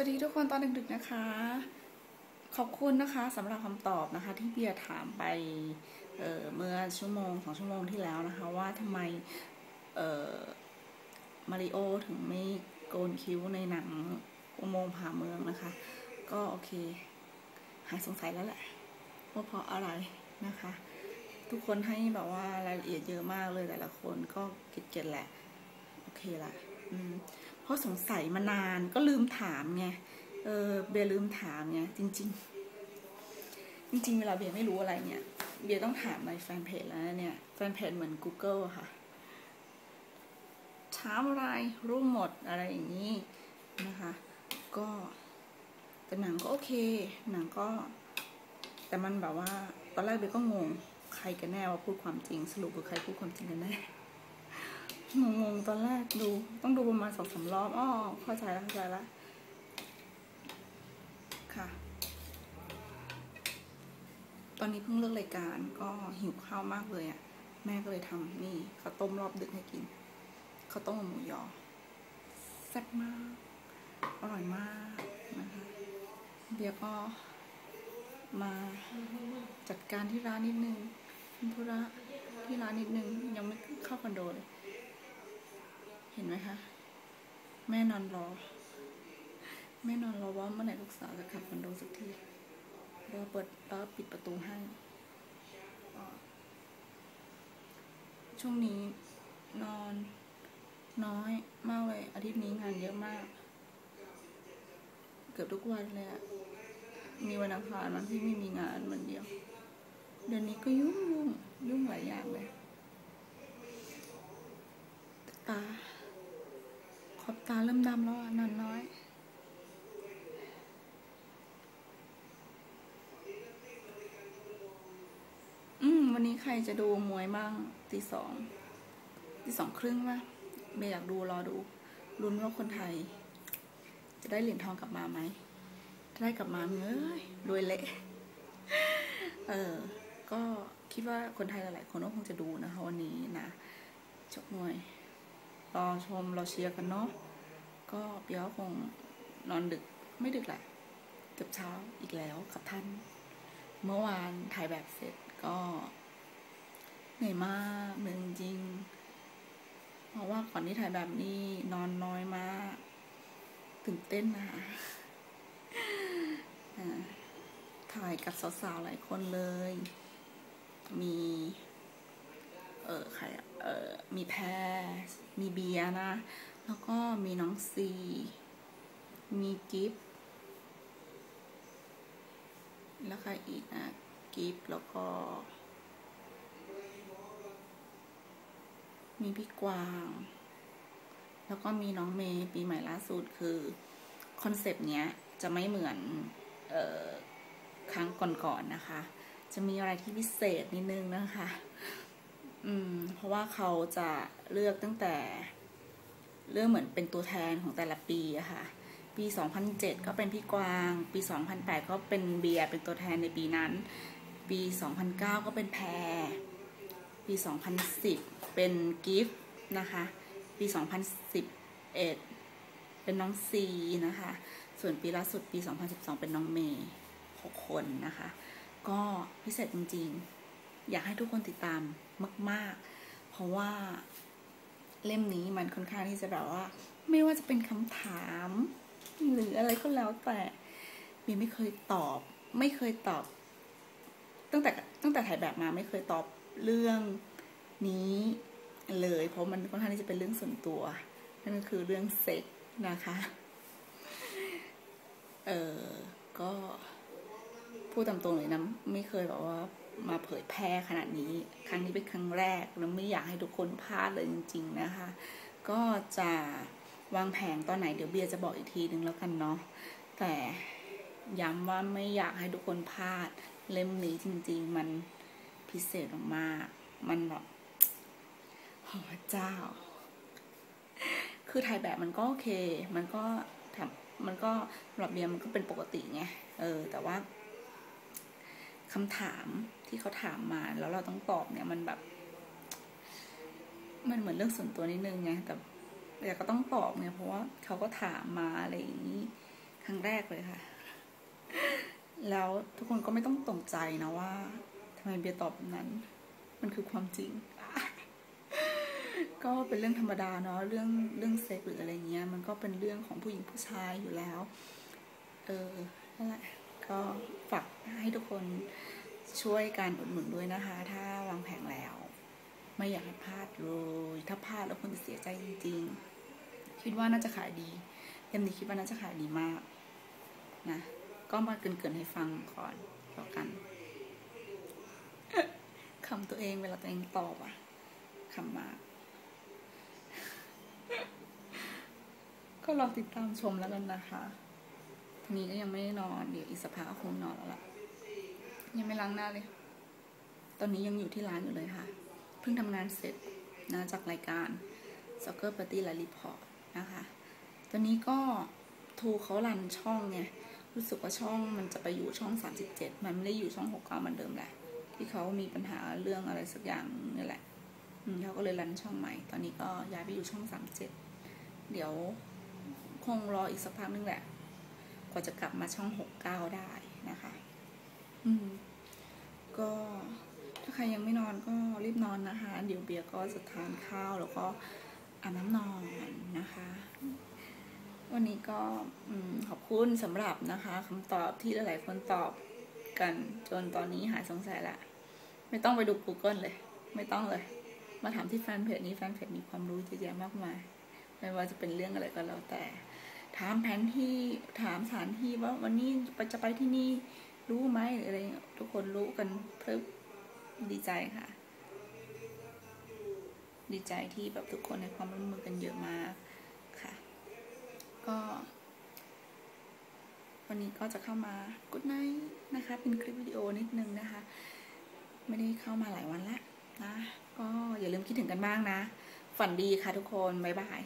วัสดีทุกคนตอนดึกๆนะคะ ขอบคุณนะคะสำหรับคำตอบนะคะที่เบียร์ถามไปเเมื่อชั่วโมงสองชั่วโมงที่แล้วนะคะ ว่าทำไมมาริโอถึงไม่โกนคิ้วในหนังอุโมงค์ผ่าเมืองนะคะ ก็โอเค หายสงสัยแล้วแหละว่าเพราะอะไรนะคะ ทุกคนให้แบบว่ารายละเอียดเยอะมากเลยแต่ละคนก็เก็ตๆแหละ โอเคละอืม ราะสงสัยมานานก็ลืมถามไง เออเบียลืมถามไงจริง ๆ จริง ๆ เวลาเบียไม่รู้อะไรเนี่ยเบียต้องถามในแฟนเพจแล้วเนี่ย แฟนเพจเหมือน Google อะค่ะ ถามอะไรรู้หมดอะไรอย่างนี้นะคะ ก็แต่หนังก็โอเค หนังก็ แต่มันแบบว่า ตอนแรกเบียก็งง ใครกันแน่ว่าพูดความจริง สรุปคือใครพูดความจริงกันแน่ งงๆตอนแรกดู ต้องดูประมาณสองสารอบอ๋อเข้าใจแล้วเข้าใจแล้วค่ะ ตอนนี้เพิ่งเลิกรายการก็หิวข้าวมากเลยอะ่ะ แม่ก็เลยทำนี่ข้าวต้มรอบดึกให้กินข้าวต้มหมูยอแซ่บมาก อร่อยมากนะคะเบียร์ก็มาจัดการที่ร้านนิดนึงธุระที่ร้านนิดนึง ยังไม่เข้าคอนโดเลย ห็นไหมคะ แม่นอนรอ แม่นอนรอว่าเมื่อไหร่ลูกสาวจะขับคอนโดสักทีเราเปิดเราปิดประตูให้ ช่วงนี้นอนน้อยมากเลย อาทิตย์นี้งานเยอะมาก เกือบทุกวันเลยอะมีวันอังคารวันที่ไม่มีงานวันเดียว เดือนนี้ก็ยุ่งยุ่งยุ่งหลายอย่างเลยตา อบตาเริ่มดำแล้วนอนน้อย อืม วันนี้ใครจะดูมวยบ้างตีสองตีสองครึ่งป่ะไม่อยากดูรอดูรุ้นว่าคนไทย จะได้เหรียญทองกลับมาไหมถ้าได้กลับมาเอ้ยรวยเละเออ ก็คิดว่าคนไทยหลายๆคนก็คงจะดูนะคะวันนี้นะชกมวย รอชมรอเชียร์กันเนาะก็เปียวคงนอนดึกไม่ดึกแหละเกือบเช้าอีกแล้วครับท่าน เมื่อวานถ่ายแบบเสร็จก็เหนื่อยมากเหนื่อยจริงเพราะว่าก่อนที่ถ่ายแบบนี้นอนน้อยมากตื่นเต้นนะคะถ่ายกับสาวๆหลายคนเลย มี เออใครอะ มีแพรมีเบียนะ แล้วก็มีน้องซี มีกิฟแล้วใครอีกนะ กิฟแล้วก็ มีพี่กวาง แล้วก็มีน้องเมย์ปีใหม่ล่าสุดคือคอนเซปต์เนี้ยจะไม่เหมือนออครั้งก่อนๆนนะคะ จะมีอะไรที่พิเศษนิดนึงนะคะ อืม เพราะว่าเขาจะเลือกตั้งแต่ เลือกเหมือนเป็นตัวแทนของแต่ละปีอะค่ะ ปี 2007 ก็เป็นพี่กวาง ปี 2008 ก็เป็นเบียร์เป็นตัวแทนในปีนั้น ปี 2009 ก็เป็นแพร ปี 2010 เป็นกิฟต์นะคะ ปี 2011 เป็นน้องซีนะคะ ส่วนปีล่าสุดปี 2012 เป็นน้องเมย์6คนนะคะ ก็พิเศษจริงๆ อยากให้ทุกคนติดตามมาก ๆ เพราะว่าเล่มนี้มันค่อนข้างที่จะแบบว่า ไม่ว่าจะเป็นคำถาม หรืออะไรก็แล้วแต่บีไม่เคยตอบ ไม่เคยตอบ ตั้งแต่ตั้งแต่ถ่ายแบบมาไม่เคยตอบเรื่องนี้เลย เพราะมันค่อนข้างที่จะเป็นเรื่องส่วนตัว นั่นก็คือเรื่องเซ็กนะคะ เออก็พูดตามตรงเลยนะ ไม่เคยแบบว่า มาเผยแพร่ขนาดนี้ ครั้งนี้เป็นครั้งแรกแล้วไม่อยากให้ทุกคนพลาดเลยจริง ๆนะคะ ก็จะวางแผนตอนไหนเดี๋ยวเบียร์จะบอกอีกทีนึงแล้วกันเนาะแต่ย้ำว่าไม่อยากให้ทุกคนพลาดเล่มนี้จริง ๆ มันพิเศษมากมันแบบโอ้เจ้า คือถ่ายแบบมันก็โอเค มันก็ทำมันก็หรับเบียร์มันก็เป็นปกติไง เออ แต่ว่าคำถาม ที่เขาถามมาแล้วเราต้องตอบเนี่ยมันแบบ มันเหมือนเรื่องส่วนตัวนิดนึงไงแต่แต่ก็ต้องตอบไงเพราะว่าเขาก็ถามมาอะไรอย่างนี้ครั้งแรกเลยค่ะ แล้วทุกคนก็ไม่ต้องตกใจนะว่าทำไมเบียตอบแบบนั้น มันคือความจริง ก็เป็นเรื่องธรรมดาเนาะเรื่องเรื่องเซ็กหรืออะไรเงี้ย มันก็เป็นเรื่องของผู้หญิงผู้ชายอยู่แล้ว เออนั่นแหละก็ฝากให้ทุกคน ช่วยการอุดหนุนด้วยนะคะ ถ้าวางแผงแล้ว ไม่อยากให้พลาดเลย ถ้าพลาดแล้วคนจะเสียใจจริง ๆ คิดว่าน่าจะขายดีเล่มนี้คิดว่าน่าจะขายดีมากนะก็มาเกินๆให้ฟังก่อนแล้วกันคำตัวเองเวลาตัวเองตอบอะคำมาก ก็รอติดตามชมแล้วกันนะคะทีนี้ก็ยังไม่ได้นอน เดี๋ยวอีกสักพักคงนอนแล้วล่ะ ยังไม่ล้างหน้าเลย ตอนนี้ยังอยู่ที่ร้านอยู่เลยค่ะ เพิ่งทำงานเสร็จนะจากรายการ Soccer Party และ Report นะคะ ตอนนี้ก็ทูเขารันช่องไงรู้สึกว่าช่องมันจะไปอยู่ช่อง 37 มันไม่ได้อยู่ช่อง 69เหมือนเดิมแหละ ที่เขามีปัญหาเรื่องอะไรสักอย่างนี่แหละเขาก็เลยรันช่องใหม่ ตอนนี้ก็ย้ายไปอยู่ช่อง 37 เดี๋ยวคงรออีกสักพักนึงแหละ กว่าจะกลับมาช่อง 69 ได้นะคะ อืม ก็ถ้าใครยังไม่นอนก็รีบนอนนะคะ เดี๋ยวเบียร์ก็จะทานข้าวแล้วก็อาบน้ำนอนนะคะ วันนี้ก็ขอบคุณสำหรับนะคะคำตอบที่หลายๆคนตอบกันจนตอนนี้หายสงสัยละ ไม่ต้องไปดู Google เลย ไม่ต้องเลย มาถามที่แฟนเพจนี้แฟนเพจมีความรู้เยอะแยะมากมาย ไม่ว่าจะเป็นเรื่องอะไรก็แล้วแต่ ถามแผนที่ถามสถานที่ว่าวันนี้จะไปที่นี่ รู้ไหมหรืออะไรทุกคนรู้กันเพิ่มดีใจค่ะ ดีใจที่แบบทุกคนให้ความร่วมมือกันเยอะมากค่ะ ก็ วันนี้ก็จะเข้ามา Good night นะคะ เป็นคลิปวิดีโอนิดนึงนะคะ ไม่ได้เข้ามาหลายวันแล้วนะ ก็อย่าลืมคิดถึงกันบ้างนะ ฝันดีค่ะทุกคน บ๊ายบาย